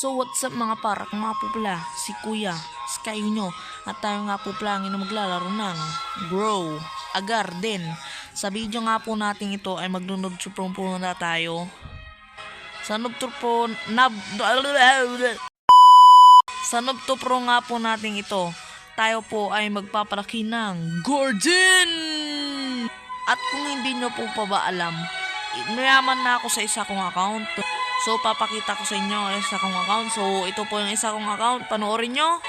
So what's up mga para kung nga po pala si Kuya Sky nyo at tayo nga po pala ang maglalaro ng Grow a Garden. Sa video nga po natin ito ay maglunod suprong po na tayo. Sa Pro nab Sa Pro nga po natin ito, tayo po ay magpapalaki ng garden! At kung hindi nyo po pa ba alam, mayaman na ako sa isa kong account. So, papakita ko sa inyo ang isa kong account. So, ito po yung isa kong account. Panoorin nyo.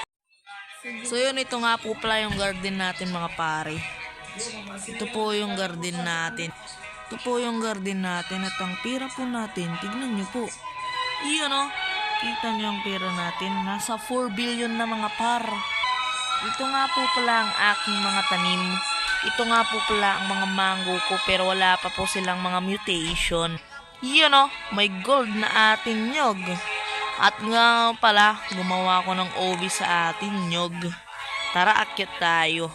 So, yun. Ito nga po pala yung garden natin, mga pare. Ito po yung garden natin. Ito po yung garden natin. At ang pera po natin, tignan nyo po. Iyon, oh. Kita nyo yung pera natin. Nasa 4 billion na mga par. Ito nga po pala ang aking mga tanim. Ito nga po pala ang mga mango ko pero wala pa po silang mga mutation. Yun o, may gold na ating nyog. At nga pala, gumawa ko ng OB sa ating nyog. Tara, akyat tayo.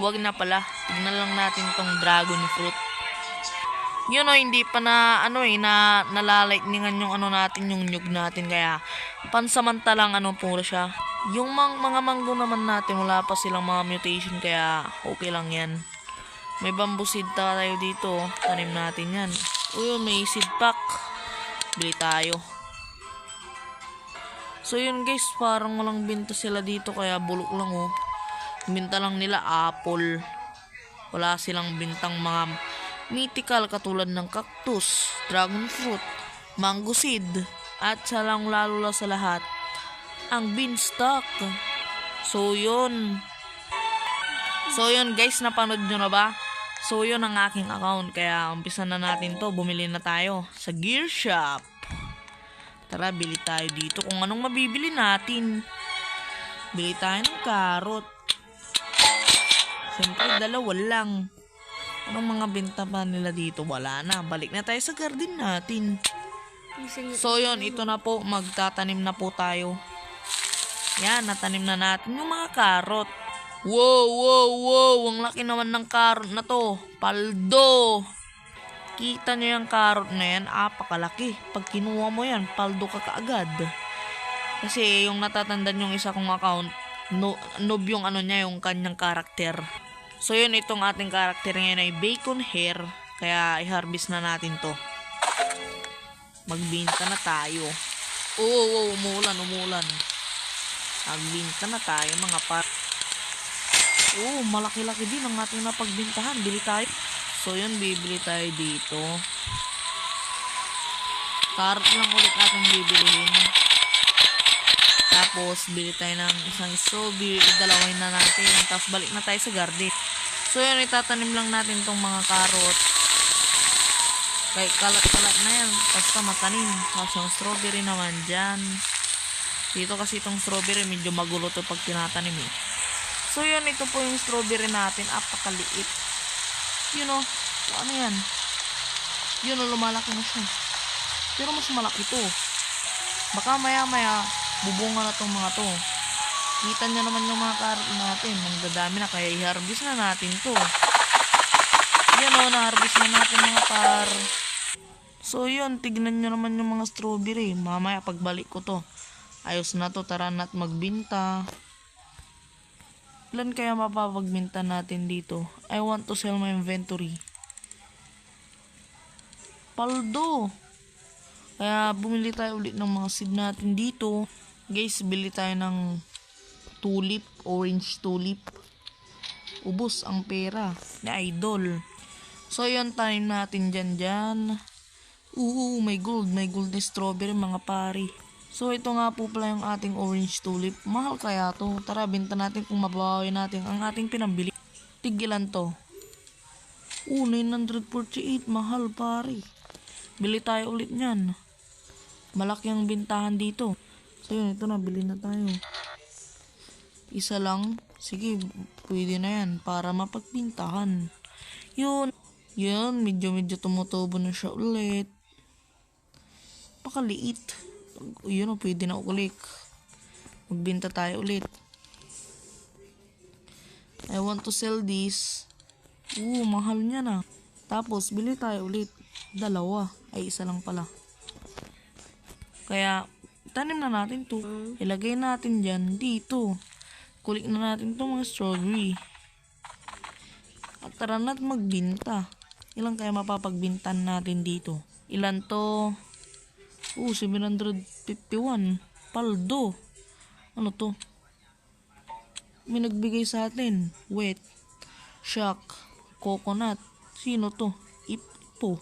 Huwag na pala, tignan lang natin tong dragon fruit. Yun o, hindi pa na, ano eh, na nalaligningan yung ano natin, yung nyug natin. Kaya, pansamantalang ano po siya. Yung mang, mga manggo naman natin, wala pa silang mga mutation, kaya okay lang yan. May bamboo seed tayo dito, oh. tanim natin yan. Uy, may seed pack. Bili tayo. So yun guys, parang walang binta sila dito, kaya bulok lang oh. Binta lang nila apple. Wala silang bintang mga mythical katulad ng cactus, dragon fruit, mango seed, at salang lalo la sa lahat, ang beanstalk. So yun. So yun guys, napanood nyo na ba? So yun ang aking account, kaya umpisa na natin to, bumili na tayo sa gear shop. Tara, bili tayo dito kung anong mabibili natin. Bili tayo ng carrot. Siyempre, dalawa lang. Anong mga benta pa nila dito? Wala na. Balik na tayo sa garden natin. So yun, ito na po. Magtatanim na po tayo. Yan, natanim na natin yung mga karot. Wow, wow, wow. Ang laki naman ng karot na to. Paldo. Kita nyo yung karot na yan, apakalaki. Pag kinuha mo yan, paldo ka kaagad. Kasi yung natatandaan yung isa kong account, no, noob yung ano niya, yung kanyang karakter. So yun, itong ating karakter ngayon ay bacon hair. Kaya i-harvest na natin to. Magbinta na tayo. Oo, oo, oo, umuulan, umuulan. Magbinta na tayo mga par. Oo, malaki-laki din ang ating napagbintahan. Bili tayo. So yun, bibili tayo dito. Carrot lang ulit ating bibilihin. Tapos, bili tayo ng isang strawberry, dalawin na natin. Tapos, balik na tayo sa garden. So, yun, itatanim lang natin tong mga carrot. Kaya kalat-kalat na yan. Basta matanim. Tapos, yung strawberry naman dyan. Dito kasi itong strawberry, medyo magulo to pag tinatanim eh. So, yun, ito po yung strawberry natin. Apakaliit. Yun o. Ano yan? Yun o, lumalaki na siya. Pero mas malaki to. Baka maya-maya, bubunga na tong mga to. Kita nyo naman yung mga carrot natin. Ang dadami na, kaya i-harvest na natin to. Yan o, na-harvest na natin mga par. So yun, tignan nyo naman yung mga strawberry. Mamaya pagbalik ko to. Ayos na to, tara na't magbinta. Ilan kaya mapapagbinta natin dito? I want to sell my inventory. Paldo! Kaya bumili tayo ulit ng mga seed natin dito. Guys, bili tayo ng tulip, orange tulip. Ubus ang pera ni Idol. So, yun, tanim natin dyan dyan. Oo, may gold. May gold na strawberry, mga pari. So, ito nga po pala yung ating orange tulip. Mahal kaya to. Tara, binta natin kung mababawi natin ang ating pinambili. Tigilan to. Oo, 948. Mahal, pari. Bili tayo ulit niyan. Malaki ang bintahan dito. So, yun, ito na. Bili na tayo. Isa lang. Sige, pwede na yan. Para mapagbintahan. Yun. Yun, medyo-medyo tumutubo na siya ulit. Pakaliit. Yun, oh, pwede na ulit. Magbinta tayo ulit. I want to sell this. Oo, mahal niya na. Tapos, bili tayo ulit. Dalawa. Ay, isa lang pala. Kaya, Tanim na natin to. Ilagay natin dyan, dito. Kulik na natin to mga strawberry. At tara na't magbinta. Ilan kaya mapapagbintan natin dito? Ilan to? Oh, 751. Paldo. Ano to? May nagbigay sa atin. Wet. Shock. Coconut. Sino to? Ipo.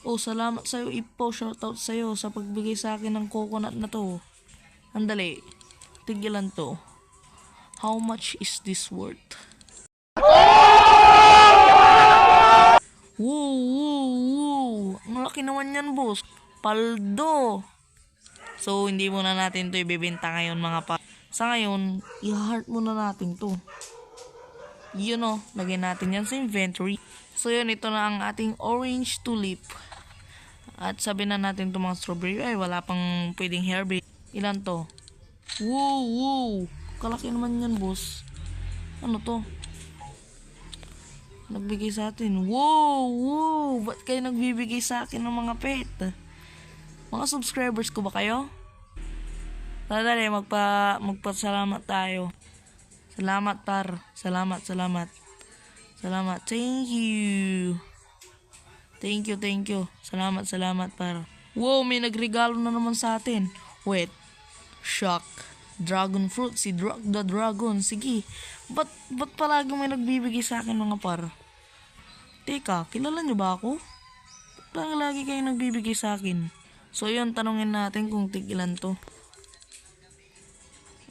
Oh, salamat sa'yo, Ipo. Shoutout sa'yo sa pagbigay sa akin ng coconut na to. Andali. Tigilan to. How much is this worth? Woo, woo, woo. Ang laki naman yan, boss. Paldo. So, hindi muna natin to ibibenta ngayon, mga pa. Sa ngayon, i-heart muna natin to. Yun o, lagyan natin yan sa inventory. So, yun, ito na ang ating orange tulip. At sabi na natin to mga strawberry, ay wala pang pwedeng hairbait. Ilan to? Woo, woo. Kalaki naman yan, boss. Ano to? Nagbigay sa atin. Wow, wow. Ba't kayo nagbibigay sa akin ng mga pet? Mga subscribers ko ba kayo? Tadali, magpa, magpasalamat tayo. Salamat, par. Salamat, salamat. Salamat. Thank you. Thank you, thank you. Salamat, salamat, par. Wow, may nagregalo na naman sa atin. Wait. Shock. Dragon fruit. Si Dra- the Dragon. Sige. Ba't, ba't palagi may nagbibigay sa akin mga par? Teka, kilala niyo ba ako? Ba't lagi kayo nagbibigay sa akin? So yun, tanungin natin kung tig ilan to.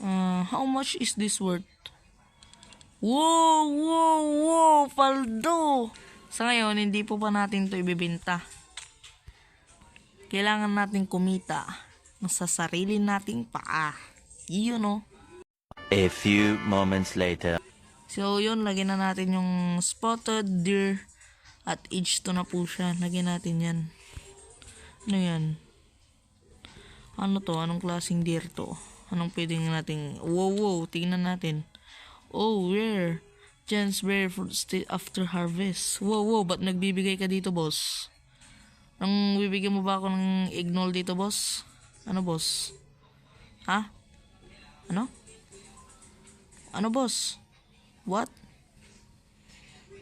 Uh, how much is this worth? Wow, wow, wow, paldo! Sa ngayon, hindi po pa natin to ibibenta. Kailangan natin kumita sa sarili nating paa. Yun no? A few moments later. So yun, lagyan na natin yung spotted deer at age to na po siya. Lagyan natin yan. Ano yan? Ano to? Anong klaseng deer to? Anong pwedeng nating... Wow, wow. Tingnan natin. Oh, rare. Jen's rare fruit sti- after harvest. Wow, wow. Ba't nagbibigay ka dito, boss? Nang bibigyan mo ba ako ng ignol dito, boss? Ano, boss? Ha? Ano? Ano, boss? What?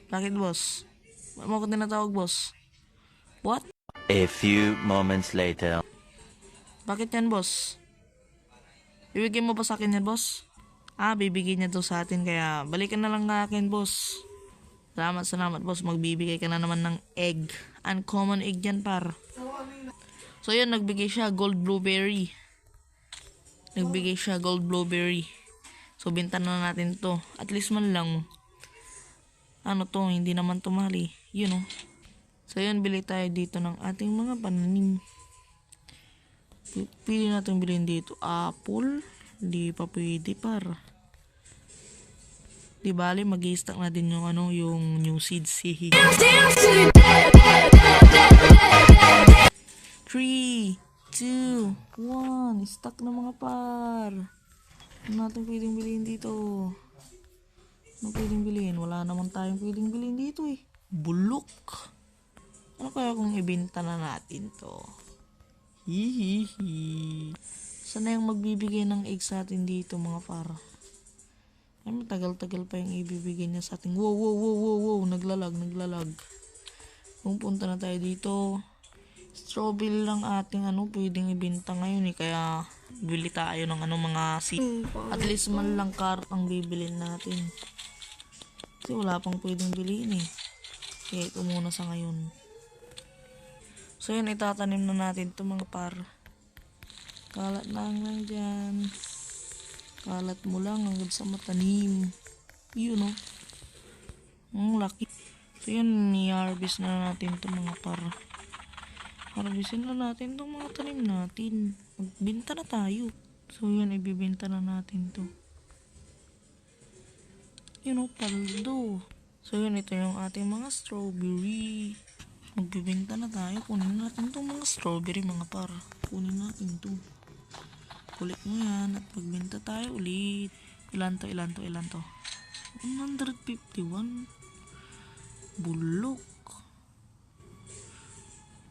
Bakit, boss? Ba't mo ako tinatawag, boss? What? A few moments later. Bakit yan, boss? Bibigyan mo ba sa akin yan, boss? Ah, bibigyan niya to sa atin, kaya balikan na lang nga akin, boss. Salamat, salamat, boss. Magbibigay ka na naman ng egg. Uncommon egg yan, par. So, yun, nagbigay siya gold blueberry. Nagbigay siya gold blueberry. So, binta na natin to. At least man lang. Ano to, hindi naman eh. Yun oh. So, yun, bili tayo dito ng ating mga pananim. Pili natin bilhin dito. Apple. Hindi pa pwede par. Di bali, mag stack na din yung ano, yung new seeds. Hihi. 3, 2, 1. Stack na mga par. Ano natin pwedeng bilhin dito? Ano pwedeng bilhin? Wala naman tayong pwedeng bilhin dito eh. Bulok. Ano kaya kung ibenta na natin to? Hihihi. Sana yung magbibigay ng egg sa atin dito mga par. Ay, matagal-tagal pa yung ibibigay niya sa atin. Wow, wow, wow, wow, wow. Naglalag, naglalag. Pupunta na tayo dito. Strawberry lang ating ano, pwedeng ibenta ngayon eh. Kaya, bili tayo ng ano, mga si... At least man lang carrot ang bibilin natin. Kasi wala pang pwedeng bilhin eh. Kaya ito muna sa ngayon. So yun, itatanim na natin to mga par. Kalat lang lang dyan. Kalat mo lang hanggang sa matanim. Yun oh. Ang laki. So yun, i-harvest na natin to mga par. Harvestin na natin tong mga tanim natin. Magbinta na tayo. So yun, ibibinta na natin to. Yun oh, paldo. So yun, ito yung ating mga strawberry. Magbibenta na tayo. Kunin natin tong mga strawberry mga par. Kunin natin to. Kulit mo yan at magbenta tayo ulit. Ilan to, ilan to, ilan to? 151. Bulok.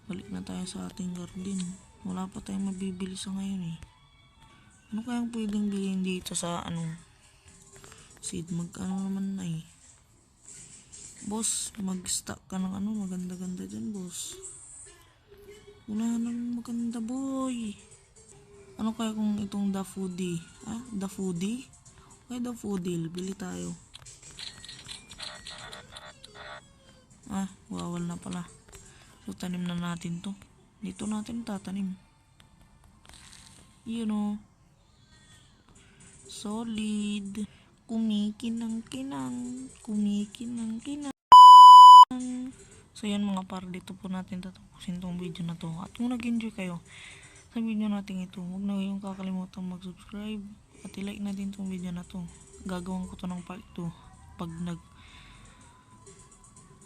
Balik na tayo sa ating garden. Wala pa tayong mabibili sa ngayon eh. Ano kayang pwedeng bilhin dito sa ano? Seed, magkano naman na eh. Boss, mag-stock ka ng ano, maganda-ganda dyan, boss. Wala nang maganda, boy. Ano kaya kung itong The Foodie? Ah, The Foodie? Okay, The Foodie. Bili tayo. Ah, wawal na pala. So, tanim na natin to. Dito natin tatanim. You know. Solid. Kumikinang-kinang. Kumikinang-kinang. So, yan mga par. Dito po natin tatapusin tong video na to. At kung nag-enjoy kayo sa video natin ito, huwag na kayong kakalimutan mag-subscribe. At i-like na din tong video na to. Gagawin ko to ng part 2. Pag nag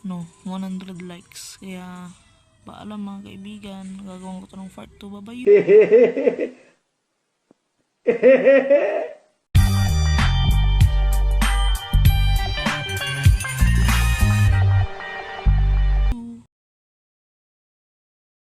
no, 100 likes. Kaya, paalam mga kaibigan, gagawin ko to ng part 2. Bye-bye!